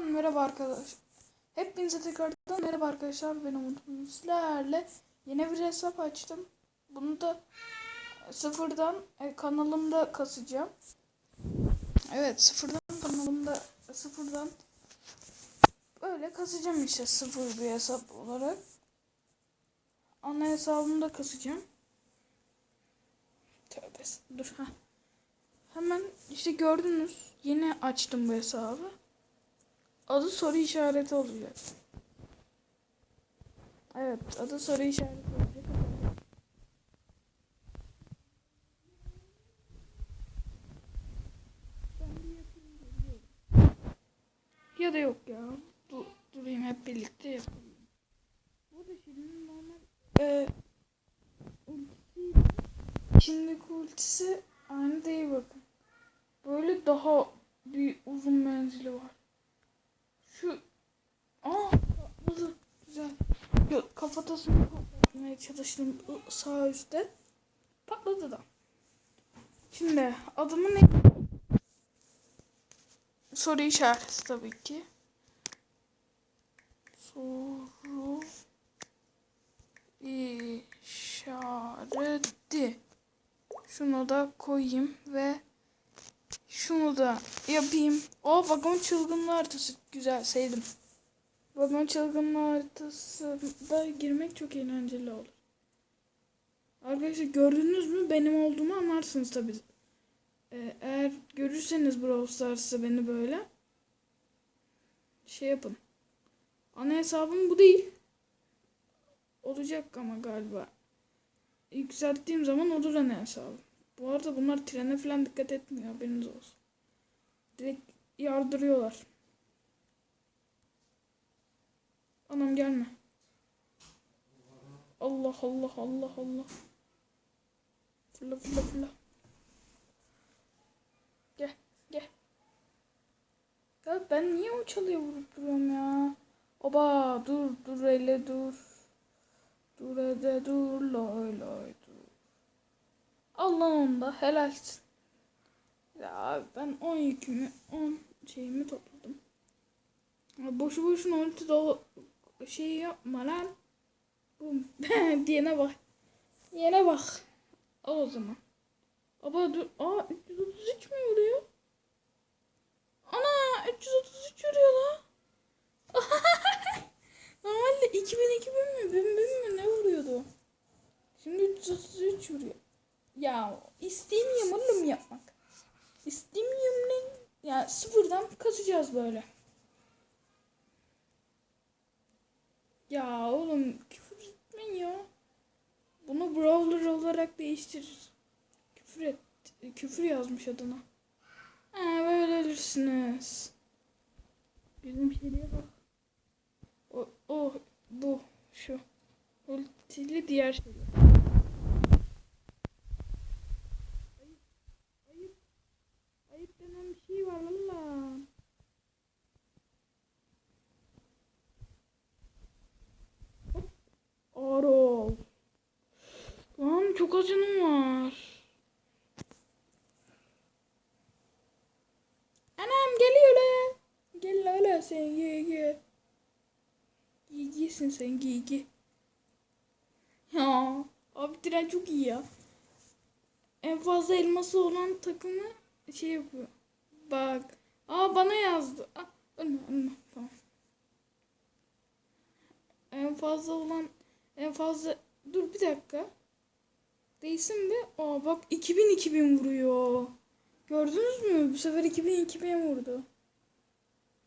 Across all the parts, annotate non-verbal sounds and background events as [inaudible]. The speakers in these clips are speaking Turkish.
Merhaba arkadaşlar. Hepinize tekrardan merhaba arkadaşlar. Ben Umut Sizlerle yeni bir hesap açtım. Bunu da sıfırdan e, kanalımda kasacağım. Evet sıfırdan kanalımda sıfırdan böyle kasacağım işte sıfır bir hesap olarak. Ana hesabımda kasacağım. Tövbe dur ha. Hemen işte gördünüz. Yeni açtım bu hesabı. Adı soru işareti olacak. Evet, adı soru işareti olacak. Ya da yok ya. Dur, durayım hep birlikte yapalım. Burada şimdi normal e, ultisi şimdiki ultisi aynı değil bakın. Böyle daha bir uzun menzili var. Şu aa patladı. Güzel. Yok kafatasını patlatmaya çalıştım sağ üstte. Patladı da. Şimdi adımı ne? Soru işareti tabii ki. Soru işareti. Şunu da koyayım ve şunu da yapayım. O vagon çılgınlığı haritası güzel sevdim. Vagon çılgınlığı haritasında girmek çok eğlenceli olur. Arkadaşlar gördünüz mü benim olduğumu anlarsınız tabi. Ee, eğer görürseniz Brawl Stars'ta beni böyle şey yapın. Ana hesabım bu değil. Olacak ama galiba. Yükselttiğim zaman olur ana hesabım. Bu arada bunlar trene falan dikkat etmiyor haberiniz olsun. Direkt yardırıyorlar. Anam gelme. Allah Allah Allah Allah. Fırla fırla fırla. Gel gel. Ya ben niye o çalıya vurup duruyorum ya? Oba dur dur hele dur. Dur hele dur loy loy dur. Allah onda helalsin. Ya abi ben 10 yükümü 10 şeyimi topladım. Boşu boşuna ulti dolu şey yapma lan. Bum. [laughs] Diyene bak. Diyene bak. Al o zaman. Aba dur. Aa 333 mi vuruyor? Ana 333 vuruyor la. [laughs] Normalde 2000 2000 mi 1000 1000 mi ne vuruyordu? Şimdi 333 vuruyor. Ya istemiyorum oğlum yapmak. İstemiyorum lan. Ya sıfırdan kasacağız böyle. Ya oğlum küfür etmeyin ya. Bunu brawler olarak değiştirir. Küfür et. Küfür yazmış adına. Ha böyle ölürsünüz. Bizim şeye bak. O, o bu şu. Ultili diğer şey. Ayıp. Ayıp. Ayıp denen bir şey var valla. Hop. Ağır ol. Lan çok canım var. Anam geliyor lan. Gel öyle sen ye ye. Sen gigi. Ya abi tren çok iyi ya. En fazla elması olan takımı şey yapıyor. Bak. Aa bana yazdı. Aa, ölme ölme. Tamam. En fazla olan en fazla dur bir dakika. Değilsin be. Aa bak 2000 2000 vuruyor. Gördünüz mü? Bu sefer 2000 2000 vurdu.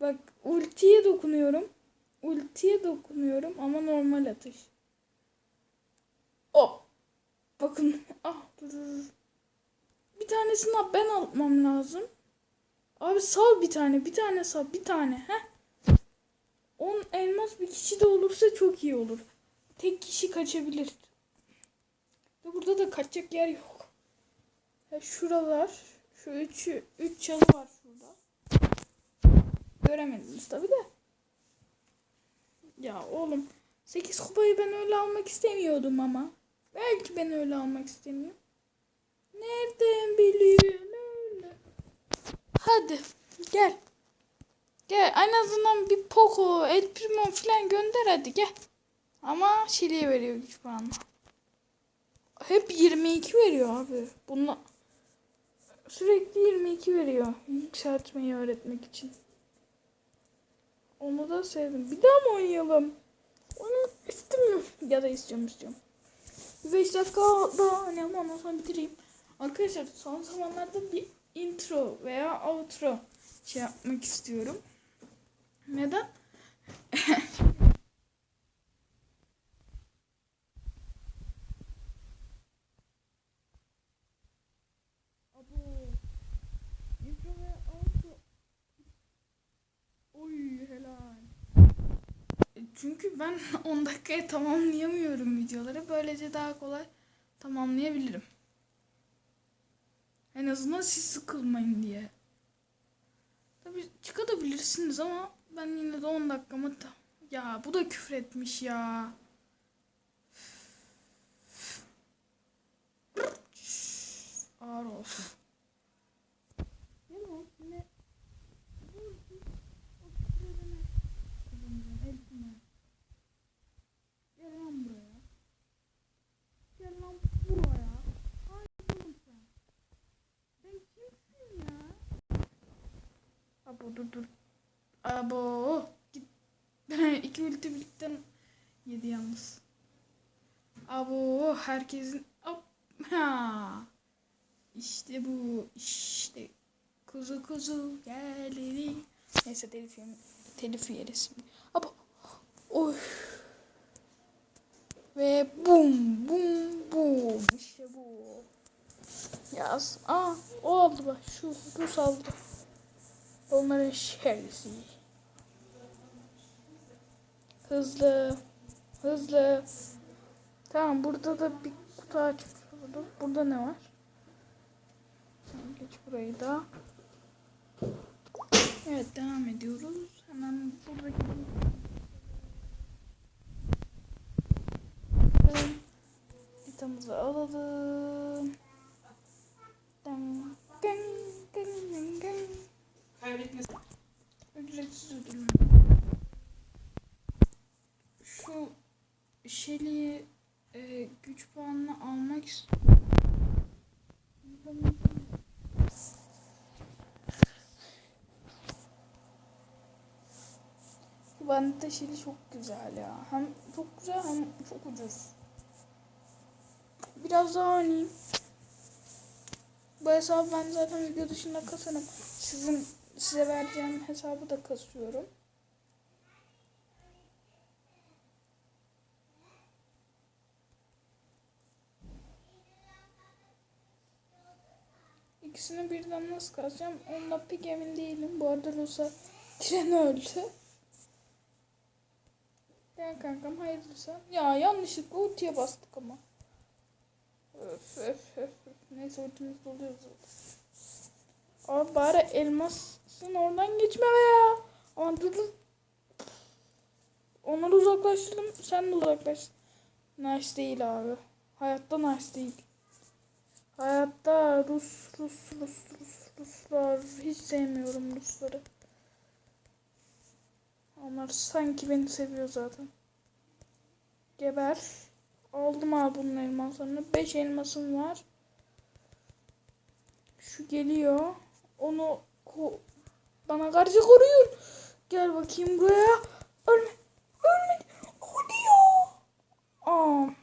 Bak ultiye dokunuyorum. Ultiye dokunuyorum ama normal atış. Hop. Bakın. [laughs] Ah. Bir tanesini ben almam lazım. Abi sal bir tane. Bir tane sal. Bir tane. Heh. 10 elmas bir kişi de olursa çok iyi olur. Tek kişi kaçabilir. Ve burada da kaçacak yer yok. Ya şuralar. Şu üçü. Üç çalı var şurada. Göremediniz tabi de. Ya oğlum. 8 kupayı ben öyle almak istemiyordum ama. Belki ben öyle almak istemiyorum. Nereden biliyorsun öyle? Hadi gel. Gel en azından bir Poco, El Primo falan gönder hadi gel. Ama Şili'ye veriyor güç puanı. Hep 22 veriyor abi. Bununla sürekli 22 veriyor. Yükseltmeyi öğretmek için. Onu da sevdim. Bir daha mı oynayalım? Onu istemiyorum. Ya da istiyorum istiyorum. 5 dakika daha oynayalım ondan sonra bitireyim. Arkadaşlar son zamanlarda bir intro veya outro şey yapmak istiyorum. Neden? [laughs] Abo. Intro ve outro. Oy helal. E, Çünkü ben [laughs] 10 dakikaya tamamlayamıyorum videoları. Böylece daha kolay tamamlayabilirim. En azından siz sıkılmayın diye. Tabii çıkabilirsiniz ama ben yine de 10 dakikamı da... Ya bu da küfür etmiş ya. Ağır olsun. Gel lan yine... Vur, vur. O küfür edene. Kızımcığım, elbime. Gel lan buraya. Gel lan buraya. Hayır oğlum sen. Sen kimsin ya? Abo dur dur. Abo git. [laughs] İki ulti birlikte yedi yalnız. Abo herkesin hop ha. İşte bu işte kuzu kuzu geldi. Neyse telif telif yeriz. Abo. Oy. Ve bum bum bum. İşte bu. Yaz. Aa o aldı bak. Şu Rus aldı. Onların şerisi. Hızlı. Hızlı. Tamam burada da bir kutu açmış olduk. Burada ne var? Tamam, geç burayı da. Evet devam ediyoruz. Hemen buradaki Litamızı alalım. Dın, dın, dın, dın, dın. Kaybetmesin. Ücretsiz ödül. Şu Shelly'i e, güç puanını almak istiyorum. Bandita Shelly çok güzel ya. Hem çok güzel hem çok ucuz. Biraz daha oynayayım. Bu hesabı ben zaten video dışında kasarım. Sizin size vereceğim hesabı da kasıyorum. İkisini birden nasıl kasacağım? Onunla pek emin değilim. Bu arada Lusa tren öldü. Gel kankam hayırlısı. Ya yanlışlıkla ultiye bastık ama. Öf öf öf. Neyse ultimiz doluyor zaten. Abi bari elmasın oradan geçme be ya. Ama dur dur. Onları uzaklaştırdım. Sen de uzaklaş. Nice değil abi. Hayatta nice değil. Hayatta Rus, Rus, Rus, Rus, Ruslar. Hiç sevmiyorum Rusları. Onlar sanki beni seviyor zaten. Geber. Aldım abi bunun elmaslarını. 5 elmasım var. Şu geliyor. Onu bana karşı koruyor. Gel bakayım buraya. Ölme. Ölme. O diyor.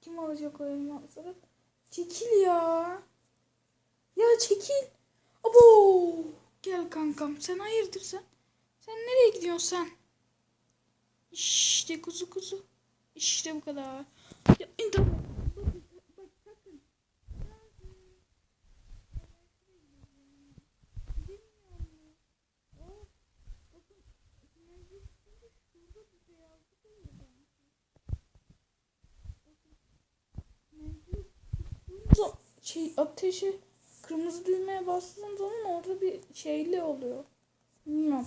Kim alacak o elmasları? Çekil ya. Ya çekil. Abo. Gel kankam. Sen hayırdır sen? Sen nereye gidiyorsun sen? İşte kuzu kuzu. İşte bu kadar. Ya internet. Şey ateşi kırmızı düğmeye bastığım zaman orada bir şeyli oluyor. Bilmiyorum.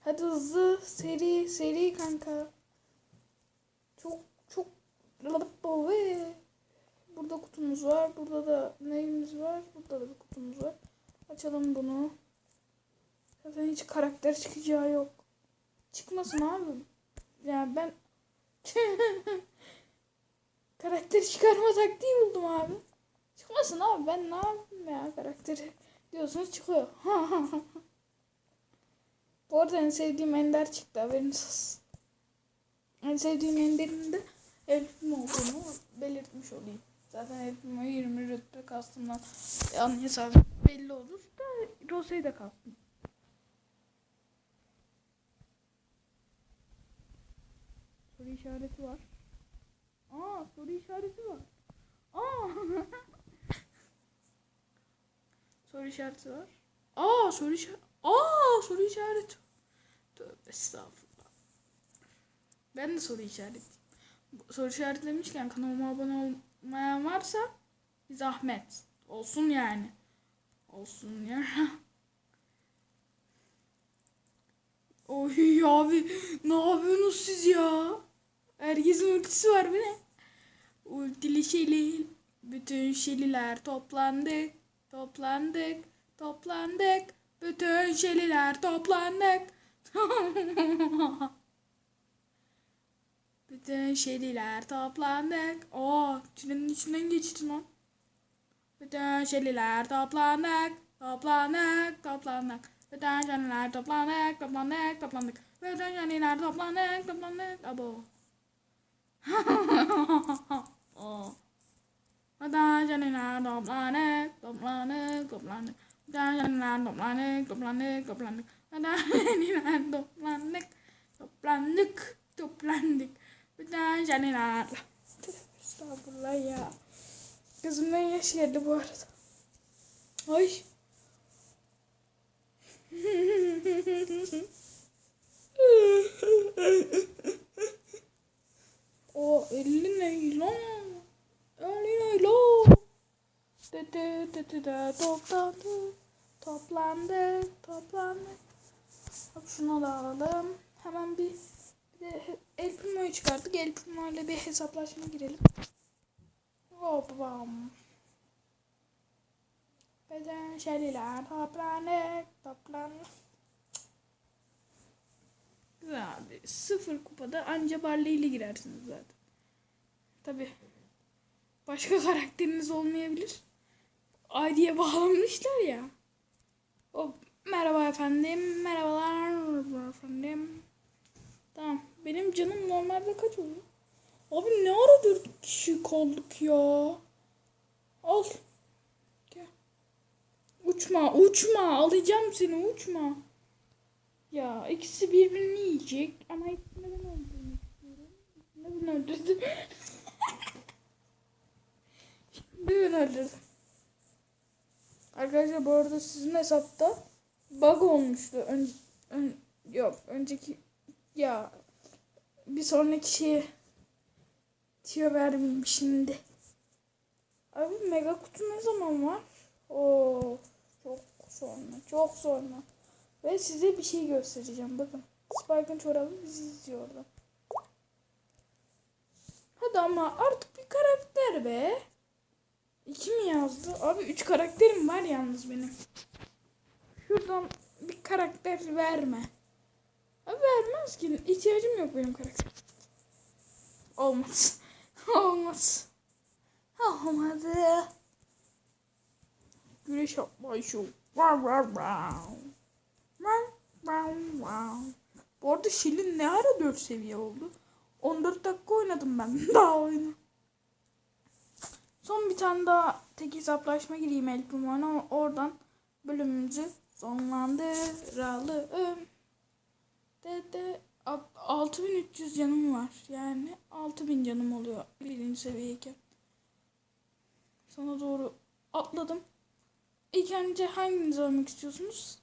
Hadi hızlı, seri, seri kanka. Çok çok burada kutumuz var. Burada da neyimiz var? Burada da bir kutumuz var. Açalım bunu. Zaten hiç karakter çıkacağı yok. Çıkmasın abi. Yani ben [laughs] karakter çıkarma taktiği buldum abi. Çıkmasın abi ben ne yapayım ya karakteri diyorsunuz çıkıyor. [laughs] Bu arada en sevdiğim ender çıktı haberiniz olsun. En sevdiğim enderin de Elfim olduğunu belirtmiş olayım. Zaten Elfim'e 20 rütbe kastımdan yan hesabı belli olur da Rose'yi de kastım. Soru işareti var. Aa soru işareti var. Aa [laughs] soru işareti var. Aa soru işareti. Aa soru işareti. Tövbe estağfurullah. Ben de soru işareti. Soru işaretlemişken kanalıma abone olmayan varsa bir zahmet. Olsun yani. Olsun ya. [laughs] Oy abi ne yapıyorsunuz siz ya? Herkesin ultisi var bu ne? Ultili şelil. Bütün şeliler toplandık. Toplandık. Toplandık. Bütün şeliler toplandık. [laughs] Bütün şeliler toplandık. Oo, tünelin içinden geçti lan. Bütün şeliler toplandık. Toplandık. Toplandık. Bütün şeliler toplandık. Toplandık. Toplandık. Bütün şeliler toplandık. Toplandık. Abo. [laughs] Oo. Bütün şeliler toplandık. Toplandık. Toplandık. Bütün şeliler toplandık. Toplandık. Toplandık. Toplandık. Toplandık. Şeliler. Estağfurullah ya. Gözümden yaş geldi bu arada. Ay. [laughs] o 50 ne lan? 50 ne lan? Dede dede de toplandı. Toplandı. Toplandı. Bak şunu da alalım. Hemen bir, bir de El Primo'yu çıkarttık. El Primo bir hesaplaşma girelim. Hopam. Beden şeliler toplandık. Toplandık. Güzel abi. Sıfır kupada anca Barley ile girersiniz zaten. Tabi. Başka [laughs] karakteriniz olmayabilir. ID'ye bağlanmışlar ya. Hop. Merhaba efendim. Merhabalar. Merhaba efendim. Tamam. Benim canım normalde kaç oluyor? Abi ne ara dört kişi kaldık ya. Al. Gel. Uçma uçma alacağım seni uçma. Ya ikisi birbirini yiyecek ama ikisini ben öldürmek istiyorum. İkisini ben öldürdüm. [laughs] Ben öldürdüm. Arkadaşlar bu arada sizin hesapta bug olmuştu. Ön, ön, yok önceki ya bir sonraki şeye Tiyo vermeyeyim şimdi. Abi mega kutu ne zaman var? Oo çok sonra çok sonra. Ve size bir şey göstereceğim bakın. Spike'ın çorabı bizi izliyor orada. Hadi ama artık bir karakter be. İki mi yazdı? Abi üç karakterim var yalnız benim. Şuradan bir karakter verme. Abi vermez ki. İhtiyacım yok benim karakter. Olmaz. [laughs] Olmaz. Olmadı. Güneş yapma şu. Wow wow wow. Wow wow wow. Bu arada Şilin ne ara 4 seviye oldu? 14 dakika oynadım ben [laughs] daha oyunu. Son bir tane daha tek hesaplaşma gireyim El Primo'na. Oradan bölümümüzü sonlandıralım. Dede 6300 canım var. Yani 6000 canım oluyor birinci seviyeyken. Sana doğru atladım. İlk önce hanginizi ölmek istiyorsunuz?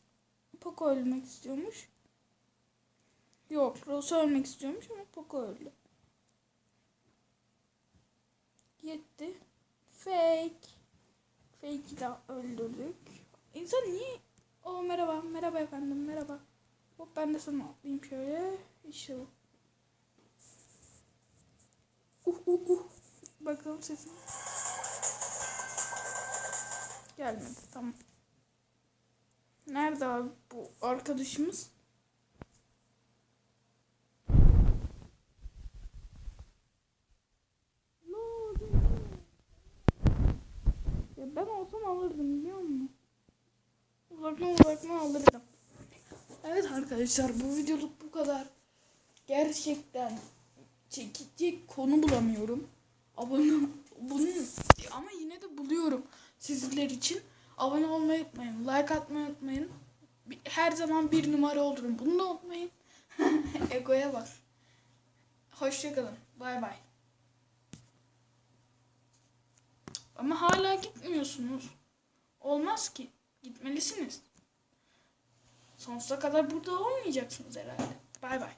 Poco ölmek istiyormuş. Yok, Rose ölmek istiyormuş ama Poco öldü. Yetti. Fake. Fake'i de öldürdük. İnsan niye? O merhaba, merhaba efendim, merhaba. Hop ben de sana atlayayım şöyle. İşte bu. Uh uh uh. Bakalım sesim. Gelmedi tamam. Nerede abi bu arkadaşımız? Arkadaşlar bu videoluk bu kadar. Gerçekten çekecek konu bulamıyorum. Abone bunun ama yine de buluyorum sizler için. Abone olmayı unutmayın. Like atmayı unutmayın. Her zaman bir numara olurum. Bunu da unutmayın. [laughs] Egoya bak. Hoşçakalın. Bay bay. Ama hala gitmiyorsunuz. Olmaz ki. Gitmelisiniz. Sonsuza kadar burada olmayacaksınız herhalde. Bay bay.